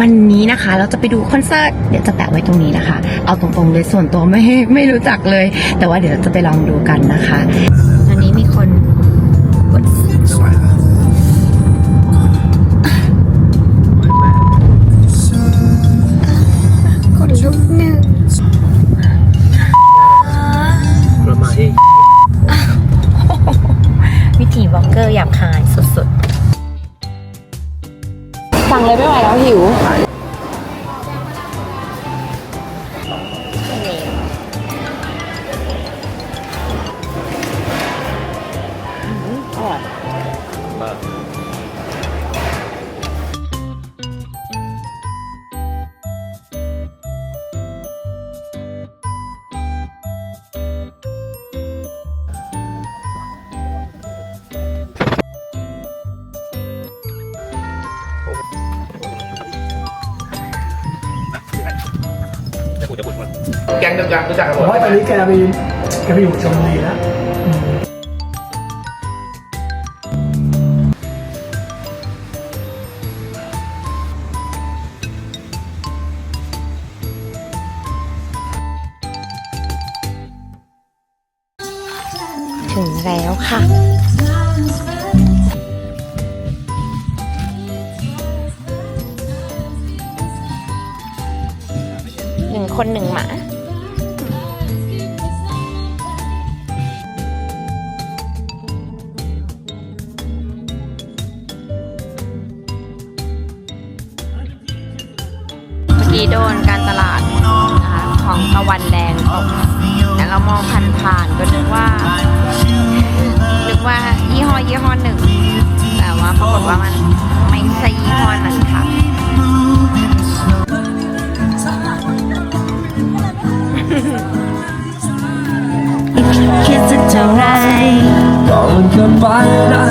วันนี้นะคะ เราจะไปดูคอนเสิร์ตเดี๋ยวจะแปะไว้ตรงนี้นะคะ เอาตรงๆเลยส่วนตัวไม่ไม่รู้จักเลย แต่ว่าเดี๋ยวเราจะไปลองดูกันนะคะตอนนี้มีคนกดคนลุกหนึ่งประมาณ สั่งเลยไม่ไหวแล้วหิว แกงเดียวกันรู้จักกันหผมมดว่าตอนนี้แกไปแกไปอยู่ชลบุรีแล้วถึงแล้วค่ะ หนึ่งคนหนึ่งหมาีโดนการตลาดนะคะของตะวันแดงตกแต่เรามองผ่านๆก็นึกว่า นึกว่ายี่ห้อยี่ห้อหนึ่ง แต่ว่าปรากฏว่ามันไม่ใช่ยี่ห้อนั้นค่ะคิดสัเท่าไรก็มัเกินไปนะ